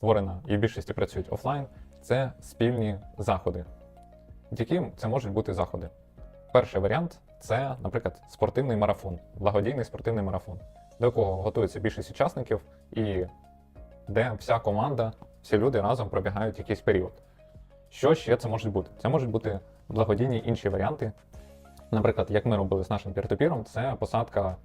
створена і в більшості працюють офлайн, це спільні заходи. Які це можуть бути заходи? Перший варіант це, наприклад, спортивний марафон, благодійний спортивний марафон, до якого готується більшість учасників, і де вся команда, всі люди разом пробігають якийсь період. Що ще це можуть бути? Це можуть бути благодійні інші варіанти. Наприклад, як ми робили з нашим піртопіром, це посадка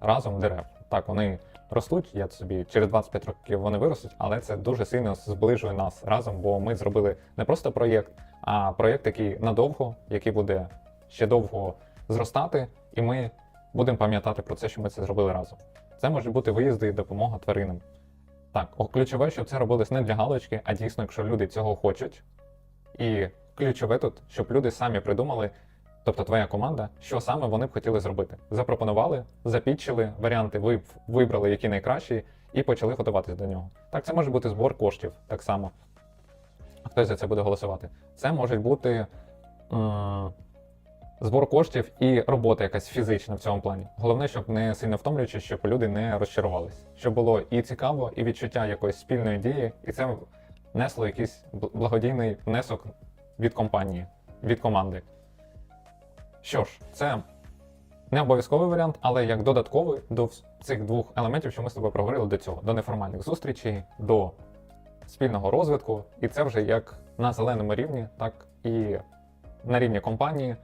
разом дерев. Так, вони ростуть, я собі через 25 років вони виростуть, але це дуже сильно зближує нас разом, бо ми зробили не просто проєкт, а проєкт, який надовго, який буде ще довго зростати, і ми будемо пам'ятати про це, що ми це зробили разом. Це можуть бути виїзди і допомога тваринам. Так, ключове, щоб це робилось не для галочки, а дійсно, якщо люди цього хочуть. І ключове тут, щоб люди самі придумали, тобто твоя команда, що саме вони б хотіли зробити. Запропонували, запітчили варіанти, ви вибрали, які найкращі, і почали готуватися до нього. Так, це може бути збор коштів так само. Хтось за це буде голосувати. Це може бути м, збор коштів і робота якась фізична в цьому плані. Головне, щоб не сильно втомлюючи, щоб люди не розчарувались. Щоб було і цікаво, і відчуття якоїсь спільної дії, і це несло якийсь благодійний внесок від компанії, від команди. Що ж, це не обов'язковий варіант, але як додатковий до цих двох елементів, що ми з тобою проговорили до цього: до неформальних зустрічей, до спільного розвитку, і це вже як на зеленому рівні, так і на рівні компанії.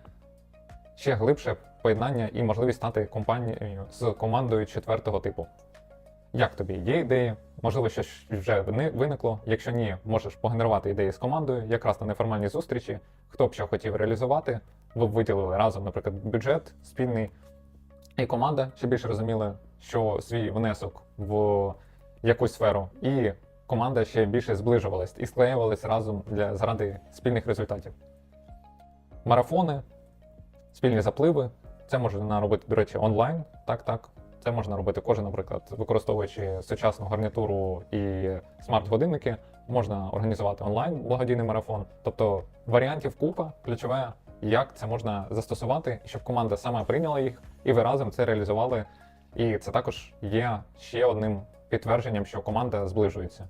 Ще глибше поєднання і можливість стати компанією з командою четвертого типу. Як тобі є ідеї? Можливо, щось вже вини- виникло. Якщо ні, можеш погенерувати ідеї з командою, якраз на неформальній зустрічі. Хто б що хотів реалізувати, ви б виділили разом, наприклад, бюджет спільний, і команда ще більше розуміла, що свій внесок в якусь сферу, і команда ще більше зближувалась і склеювалась разом для заради спільних результатів. Марафони, спільні запливи. Це можна робити, до речі, онлайн. Так, так. Це можна робити кожен, наприклад, використовуючи сучасну гарнітуру і смарт-годинники. Можна організувати онлайн благодійний марафон. Тобто варіантів купа, ключове, як це можна застосувати, щоб команда сама прийняла їх, і ви разом це реалізували. І це також є ще одним підтвердженням, що команда зближується.